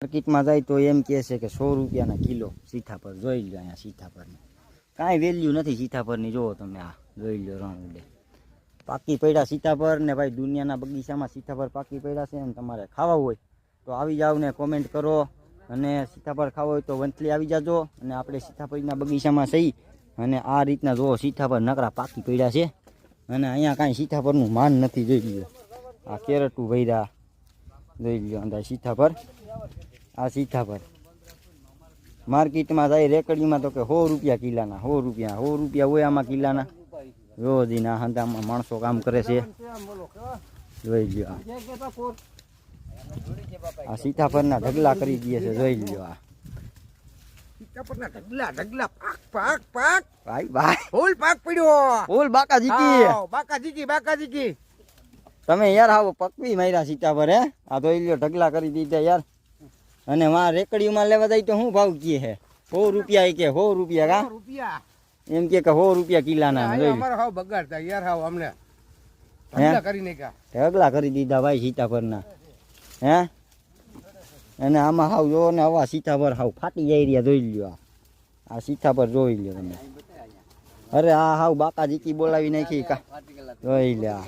માર્કેટમાં જાય તો એમ કહે છે કે સો રૂપિયાના કિલો સીતાફળ જોઈ લો અહીંયા સીતાફળને. કાંઈ વેલ્યુ નથી સીતાફળની, જુઓ તમે આ, જોઈ લો રણુડે પાકી પડ્યા સીતાફળ ને ભાઈ દુનિયાના બગીચામાં સીતાફળ પાકી પડ્યા છે ને તમારે ખાવા હોય તો આવી જાવ ને કોમેન્ટ કરો અને સીતાફળ ખાવા હોય તો વંથલી આવી જાજો અને આપણે સીતાફળના બગીચામાં સહી અને આ રીતના જુઓ સીતાફળ નકરા પાકી પડ્યા છે અને અહીંયા કાંઈ સીતાફળનું માન નથી, જોઈ લ્યો. આ કેરટું ભર્યા, જોઈ લ્યો અંદર સીતાફળ. આ સીતાફળ માર્કેટમાં જાય રેકડીમાં તો કે સો રૂપિયા કિલાના સો રૂપિયા સો રૂપિયા હોય આમાં કિલાના. રોજ ના હંધામાં માણસો કામ કરે છે. જોઈ લ્યો આ. સીતાફળના ઢગલા કરી દે છે જોઈ લ્યો આ. સીતાફળના ઢગલા ઢગલા પાક પાક પાક. ભાઈ ભાઈ. ફૂલ પાક પડ્યો. ફૂલ બાકા જીકી બાકાજીકી બાકાજીકી. તમે યાર આવો પકવી માર્યા સીતાફળ હે? આ જોઈ લ્યો ઢગલા કરી દીધા યાર. અને વાં રેકડીમાં લેવા જાય તો શું ભાવ કીએ હે સો રૂપિયા એ કે સો રૂપિયા કા? રૂપિયા. એમ કે કે સો રૂપિયા કિલાના જોઈ લ્યો. હાવ બગાડતા યાર હાવ અમને. ઢગલા કરી નાખ્યા. ઢગલા કરી દીધા ભાઈ સીતાફળના. હે? અને આમાં હાવ જો ને હવા સીતાફળ હાવ ફાટી જાય રહ્યા જોઈ લ્યો આ. આ સીતાફળ જોઈ લ્યો તમે. અરે આ હાવ બાકા જીકી બોલાવી નાખી કા. જોઈ લે આ.